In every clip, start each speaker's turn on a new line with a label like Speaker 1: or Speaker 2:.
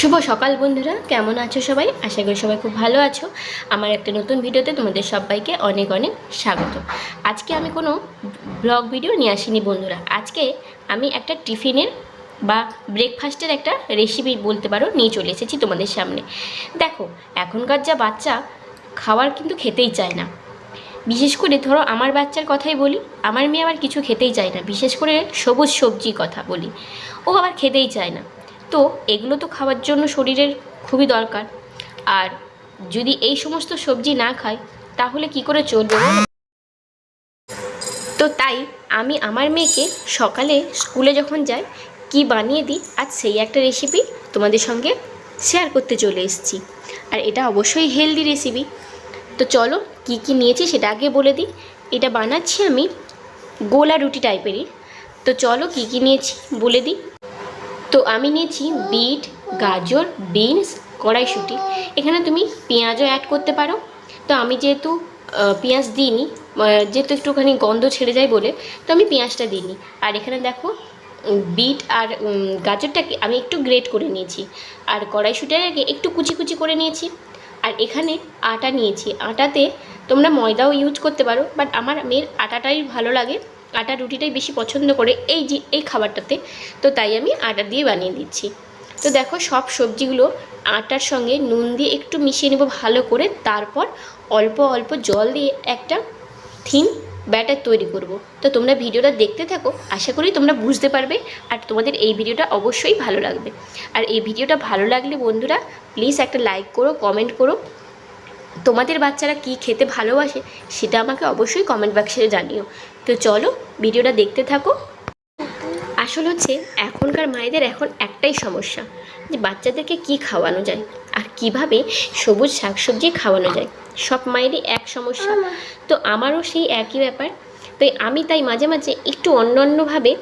Speaker 1: শুভ সকাল বন্ধুরা, কেমন আছো সবাই? আশা করি সবাই খুব ভালো আছো। আমার একটা নতুন ভিডিওতে তোমাদের সবাইকে অনেক অনেক স্বাগত। আজকে আমি কোনো ব্লগ ভিডিও নিয়ে আসিনি বন্ধুরা। আজকে আমি একটা টিফিনের বা ব্রেকফাস্টের একটা রেসিপি বলতে পারো নিয়ে চলে এসেছি তোমাদের সামনে। দেখো, এখনকার যা বাচ্চা, খাওয়ার কিন্তু খেতেই চায় না। বিশেষ করে ধরো আমার বাচ্চার কথাই বলি, আমার মেয়ে আবার কিছু খেতেই চায় না। বিশেষ করে সবুজ সবজি কথা বলি। ও আবার খেতেই চায় না। তো এগুলো তো খাওয়ার জন্য শরীরের খুবই দরকার। আর যদি এই সমস্ত সবজি না খায় তাহলে কি করে চলবে তো তাই আমি আমার মেয়েকে সকালে স্কুলে যখন যাই, কি বানিয়ে দিই, আজ সেই একটা রেসিপি তোমাদের সঙ্গে শেয়ার করতে চলে এসেছি। আর এটা অবশ্যই হেলদি রেসিপি তো চলো, কি কি নিয়েছি সেটা আগে বলে দিই। এটা বানাচ্ছি আমি গোলা রুটি টাইপেরই তো চলো, কি কি নিয়েছি বলে দিই। তো আমি নিয়েছি বিট, গাজর, বিনস, কড়াইশুঁটি। এখানে তুমি পেঁয়াজও অ্যাড করতে পারো। তো আমি যেহেতু পেঁয়াজ দিইনি যেহেতু একটুখানি গন্ধ ছেড়ে যায় বলে, তো আমি পেঁয়াজটা দিইনি। আর এখানে দেখো বিট আর গাজরটাকে আমি একটু গ্রেট করে নিয়েছি। আর কড়াইশুঁটিটাকে একটু কুচি কুচি করে নিয়েছি। আর এখানে আটা নিয়েছি। আটাতে তোমরা ময়দাও ইউজ করতে পারো বাট আমার মেয়ের আটাটাই ভালো লাগে। আটা রুটিটাই বেশি পছন্দ করে এই যে, এই খাবারটাতে। তো তাই আমি আটা দিয়ে বানিয়ে দিচ্ছি। তো দেখো সব সবজিগুলো আটার সঙ্গে নুন দিয়ে একটু মিশিয়ে নেব ভালো করে। তারপর অল্প অল্প জল দিয়ে একটা থিন ব্যাটার তৈরি করব। তো তোমরা ভিডিওটা দেখতে থাকো, আশা করি তোমরা বুঝতে পারবে আর তোমাদের এই ভিডিওটা অবশ্যই ভালো লাগবে। আর এই ভিডিওটা ভালো লাগলে বন্ধুরা প্লিজ একটা লাইক করো কমেন্ট করো। তোমাদের বাচ্চারা কি খেতে ভালোবাসে সেটা আমাকে অবশ্যই কমেন্ট বক্সে জানিও। তো চলো ভিডিওটা দেখতে থাকো। আসল হচ্ছে এখনকার মায়েদের এখন একটাই সমস্যা, যে বাচ্চাদেরকে কি খাওয়ানো যায় আর কীভাবে সবুজ শাকসবজি খাওয়ানো যায়। সব মায়েরই এক সমস্যা। তো আমারও সেই একই ব্যাপার। তো আমি তাই মাঝে মাঝে একটু অন্য অন্যভাবে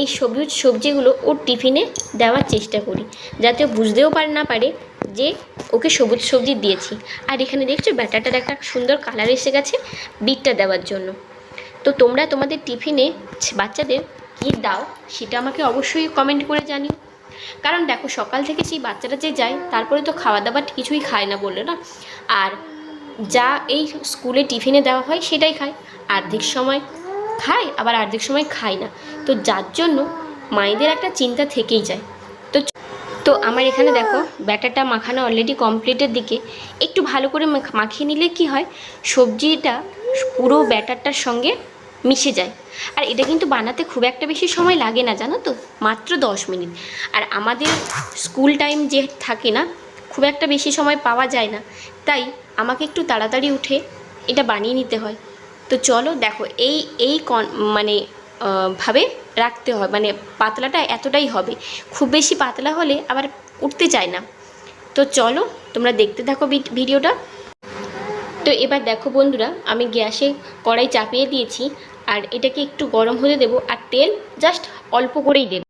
Speaker 1: এই সবুজ সবজিগুলো ওর টিফিনে দেওয়ার চেষ্টা করি, যাতে বুঝতেও পার, না পারে যে ওকে সবুজ সবজি দিয়েছি। আর এখানে দেখছ ব্যাটারটার একটা সুন্দর কালার এসে গেছে বিটটা দেওয়ার জন্য। তো তোমরা তোমাদের টিফিনে বাচ্চাদের কী দাও সেটা আমাকে অবশ্যই কমেন্ট করে জানিও। কারণ দেখো সকাল থেকে সেই বাচ্চাটা যে যায়, তারপরে তো খাওয়া দাওয়া কিছুই খায় না বললে না। আর যা এই স্কুলে টিফিনে দেওয়া হয় সেটাই খায়। অর্ধেক সময় খায়, আবার অর্ধেক সময় খায় না। তো যার জন্য মায়েদের একটা চিন্তা থেকেই যায়। তো আমার এখানে দেখো ব্যাটারটা মাখানো অলরেডি কমপ্লিটের দিকে। একটু ভালো করে মাখ- মাখিয়ে নিলে কি হয়, সবজিটা পুরো ব্যাটারটার সঙ্গে মিশে যায়। আর এটা কিন্তু বানাতে খুব একটা বেশি সময় লাগে না, জানো তো? মাত্র দশ মিনিট। আর আমাদের স্কুল টাইম যে থাকে না, খুব একটা বেশি সময় পাওয়া যায় না। তাই আমাকে একটু তাড়াতাড়ি উঠে এটা বানিয়ে নিতে হয়। তো চলো দেখো, এই এই মানে ভাবে রাখতে হয়। মানে পাতলাটা এতটাই হবে। খুব বেশি পাতলা হলে আবার উঠতে চায় না। তো চলো, তোমরা দেখতে থাকো ভিড- ভিডিওটা। তো এবার দেখো বন্ধুরা, আমি গ্যাসে কড়াই চাপিয়ে দিয়েছি। আর এটাকে একটু গরম হতে দেব। আর তেল জাস্ট অল্প করেই দেবো।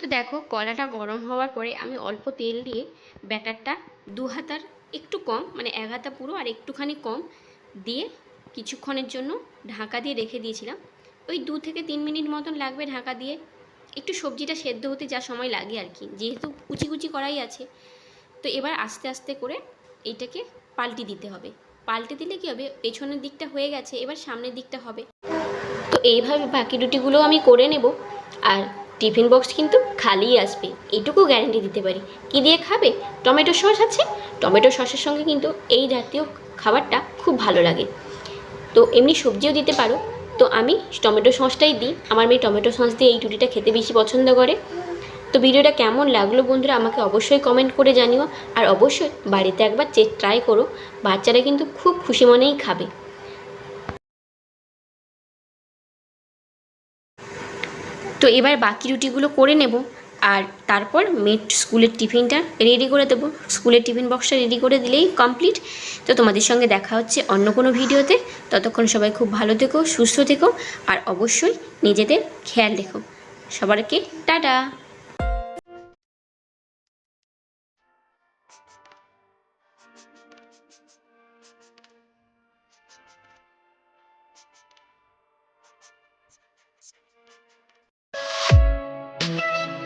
Speaker 1: তো দেখো, কলাটা গরম হওয়ার পরে আমি অল্প তেল দিয়ে ব্যাটারটা দু হাতার একটু কম মানে এক হাতা পুরো আর একটুখানি কম দিয়ে কিছুক্ষণের জন্য ঢাকা দিয়ে রেখে দিয়েছিলাম। ওই দু থেকে তিন মিনিট মতন লাগবে ঢাকা দিয়ে। একটু সবজিটা সেদ্ধ হতে যা সময় লাগে আর কি, যেহেতু কুচি কুচি করাই আছে। তো এবার আস্তে আস্তে করে এইটাকে পাল্টি দিতে হবে। পাল্টে দিলে কী হবে? পেছনের দিকটা হয়ে গেছে, এবার সামনের দিকটা হবে। তো এইভাবে বাকি রুটিগুলো আমি করে নেব। আর টিফিন বক্স কিন্তু খালিই আসবে, এটুকু গ্যারান্টি দিতে পারি। কি দিয়ে খাবে? টমেটো সস আছে। টমেটো সসের সঙ্গে কিন্তু এই জাতীয় খাবারটা খুব ভালো লাগে। তো এমনি সবজিও দিতে পারো। তো আমি টমেটো সসটাই দিই। আমার মেয়ে টমেটো সস দিয়ে এই রুটিটা খেতে বেশি পছন্দ করে। তো ভিডিওটা কেমন লাগল বন্ধুরা, আমাকে অবশ্যই কমেন্ট করে জানিও। আর অবশ্যই বাড়িতে একবার চেক ট্রাই করো। বাচ্চারা কিন্তু খুব খুশি মনেই খাবে। এবার বাকি রুটিগুলো করে নেব আর তারপর মেট স্কুলের টিফিনটা রেডি করে দেবো। স্কুলের টিফিন বক্সটা রেডি করে দিলেই কমপ্লিট তো তোমাদের সঙ্গে দেখা হচ্ছে অন্য কোনো ভিডিওতে। ততক্ষণ সবাই খুব ভালো থেকো, সুস্থ থেকো, আর অবশ্যই নিজেদের খেয়াল রেখো। সবারকে টাটা! Thank you.